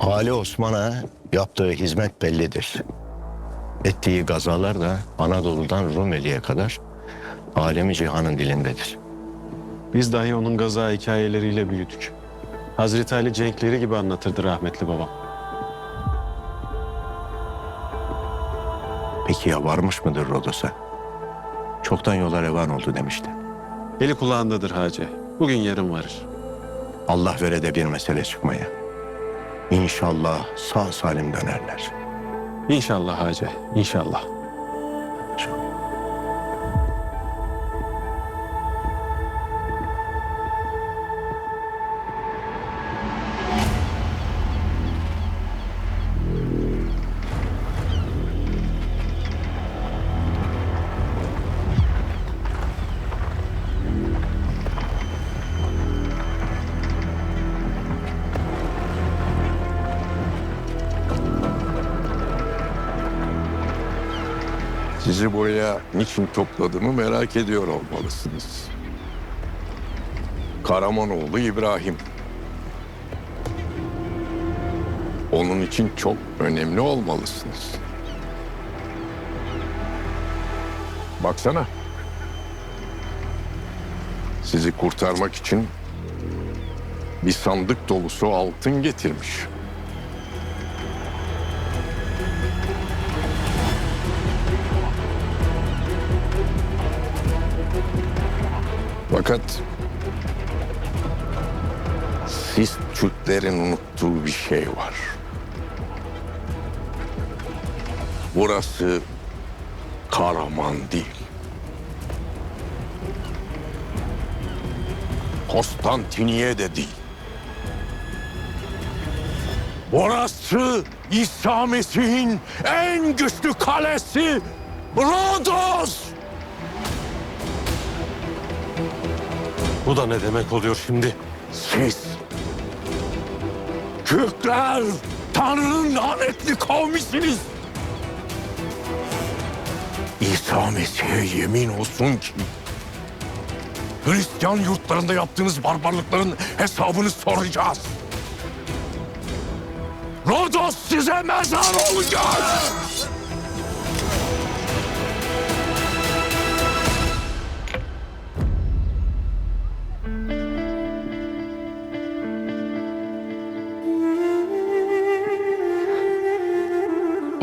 Ali Osman'a yaptığı hizmet bellidir. Ettiği gazalar da Anadolu'dan Rumeli'ye kadar alemi cihanın dilindedir. Biz dahi onun gaza hikayeleriyle büyüdük. Hazreti Ali cenkleri gibi anlatırdı rahmetli babam. Peki ya varmış mıdır Rodos'a? Çoktan yola revan oldu demişti. Eli kulağındadır Hacı. Bugün yarın varır. Allah vere de bir mesele çıkmaya. İnşallah sağ salim dönerler. İnşallah Hacı, inşallah. Sizi buraya niçin topladığımı merak ediyor olmalısınız. Karamanoğlu İbrahim. Onun için çok önemli olmalısınız. Baksana. Sizi kurtarmak için bir sandık dolusu altın getirmiş. Fakat siz Türklerin unuttuğu bir şey var. Burası Karaman değil. Konstantiniye de değil. Burası İsa Mesih'in en güçlü kalesi Rodos. Bu da ne demek oluyor şimdi? Siz Türkler Tanrı'nın lanetli kavmisiniz. İsa Mesih'e yemin olsun ki Hristiyan yurtlarında yaptığınız barbarlıkların hesabını soracağız. Rodos size mezar olacak.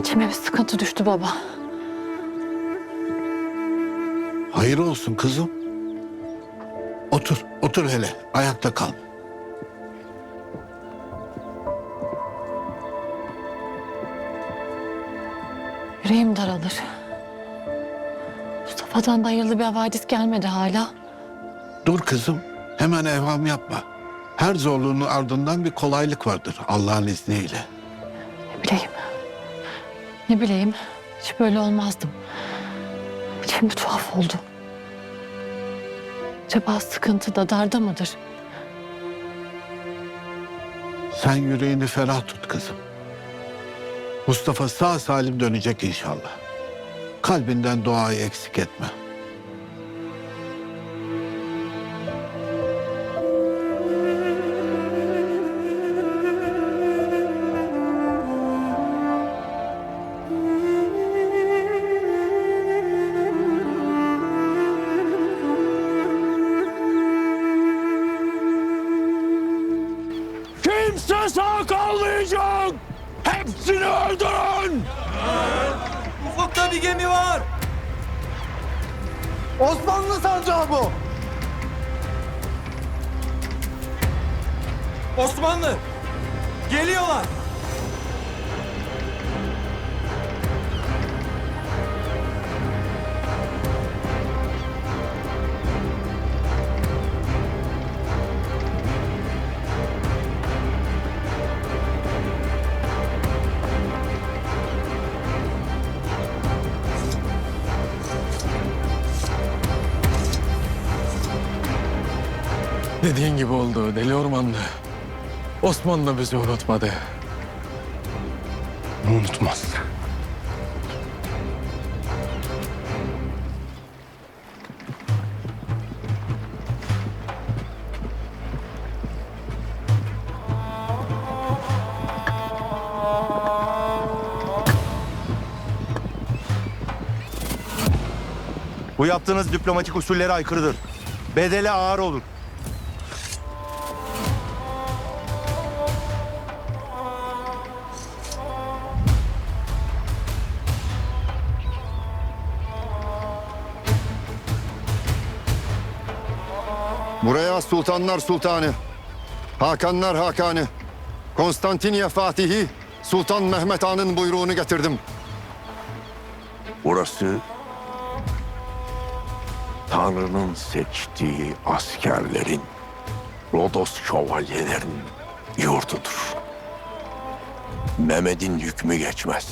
İçime bir sıkıntı düştü baba. Hayır olsun kızım. Otur, otur hele. Ayakta kal. Yüreğim daralır. Mustafa'dan da hayırlı bir havadis gelmedi hala. Dur kızım. Hemen evham yapma. Her zorluğun ardından bir kolaylık vardır Allah'ın izniyle. Ne bileyim. Ne bileyim. Hiç böyle olmazdım. İçim bir tuhaf oldu. Acaba sıkıntı da darda mıdır? Sen yüreğini ferah tut kızım. Mustafa sağ salim dönecek inşallah. Kalbinden duayı eksik etme. Öldürün. Ufukta bir gemi var. Osmanlı sancağı bu. Osmanlı. Geliyorlar. Dediğin gibi oldu Deli Ormanlı. Osmanlı bizi unutmadı. Unutmaz. Bu yaptığınız diplomatik usullere aykırıdır. Bedeli ağır olur. Buraya Sultanlar Sultanı, Hakanlar Hakanı, Konstantiniye Fatihi, Sultan Mehmet Han'ın buyruğunu getirdim. Burası Tanrı'nın seçtiği askerlerin, Rodos şövalyelerin yurdudur. Mehmet'in hükmü geçmez.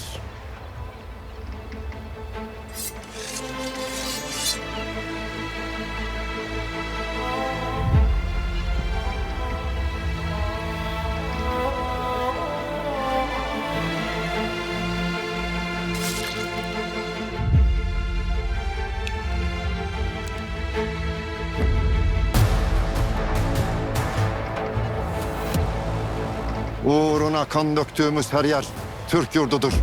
Uğruna kan döktüğümüz her yer Türk yurdudur.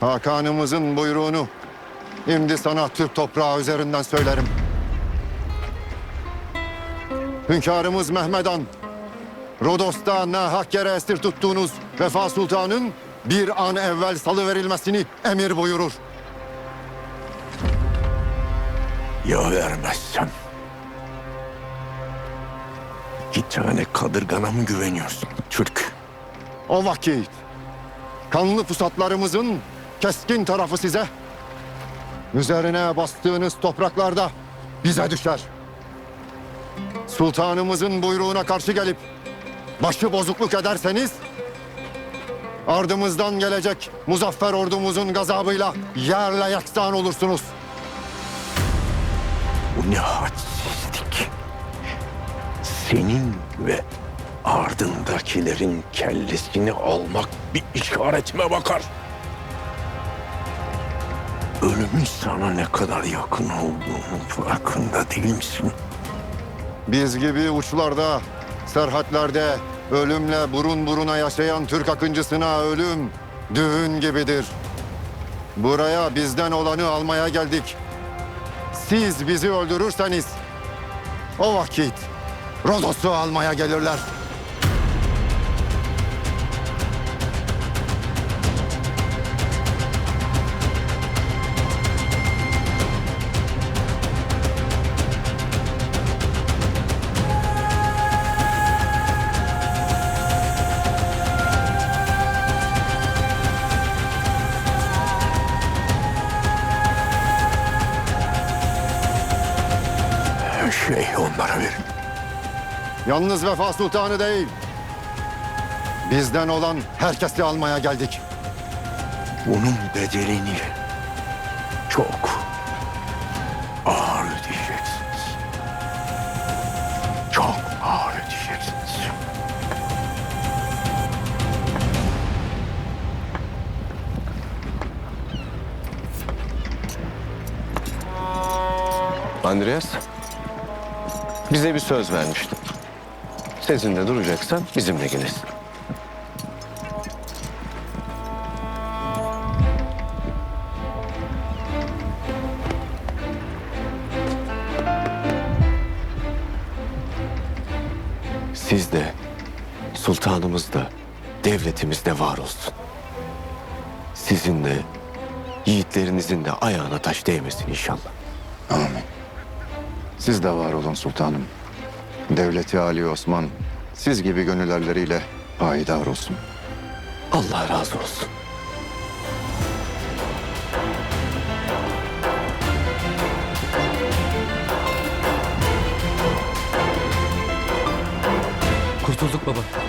Hakanımızın buyruğunu şimdi sana Türk toprağı üzerinden söylerim. Hünkârımız Mehmed Han, Rodos'ta nahak yere esir tuttuğunuz Vefa Sultan'ın bir an evvel salıverilmesini emir buyurur. Ya vermezsem? İki tane kadırgana mı güveniyorsun Türk? O vakit kanlı pusatlarımızın keskin tarafı size, üzerine bastığınız topraklarda bize düşer. Sultanımızın buyruğuna karşı gelip başı bozukluk ederseniz, ardımızdan gelecek muzaffer ordumuzun gazabıyla yerle yaksan olursunuz. Bu ne hadsizlik. Senin ve ardındakilerin kellesini almak bir işaretime bakar. Ölümün sana ne kadar yakın olduğunun farkında değil misin? Biz gibi uçlarda, serhatlerde ölümle burun buruna yaşayan Türk akıncısına ölüm düğün gibidir. Buraya bizden olanı almaya geldik. Siz bizi öldürürseniz o vakit Rodos'u almaya gelirler. Yalnız Vefa Sultanı değil. Bizden olan herkesi almaya geldik. Bunun bedelini çok ağır ödeyeceksiniz. Çok ağır ödeyeceksiniz. Andreas, bize bir söz vermiştin. Sezinde duracaksan bizimle gelirsin. Siz de, sultanımız da, devletimiz de var olsun. Sizin de, yiğitlerinizin de ayağına taş değmesin inşallah. Siz de var olun sultanım. Devleti Ali Osman siz gibi gönüllerleriyle payidar olsun. Allah razı olsun. Kurtulduk baba.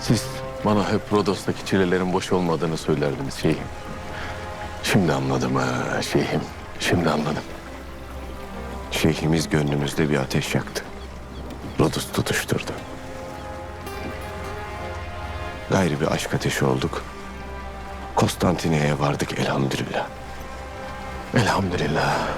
Siz Bana hep Rodos'taki çilelerin boş olmadığını söylerdiniz şeyhim. Şimdi anladım ha şeyhim. Şimdi anladım. Şeyhimiz gönlümüzde bir ateş yaktı. Rodos tutuşturdu. Gayrı bir aşk ateşi olduk. Konstantiniyye'ye vardık elhamdülillah. Elhamdülillah.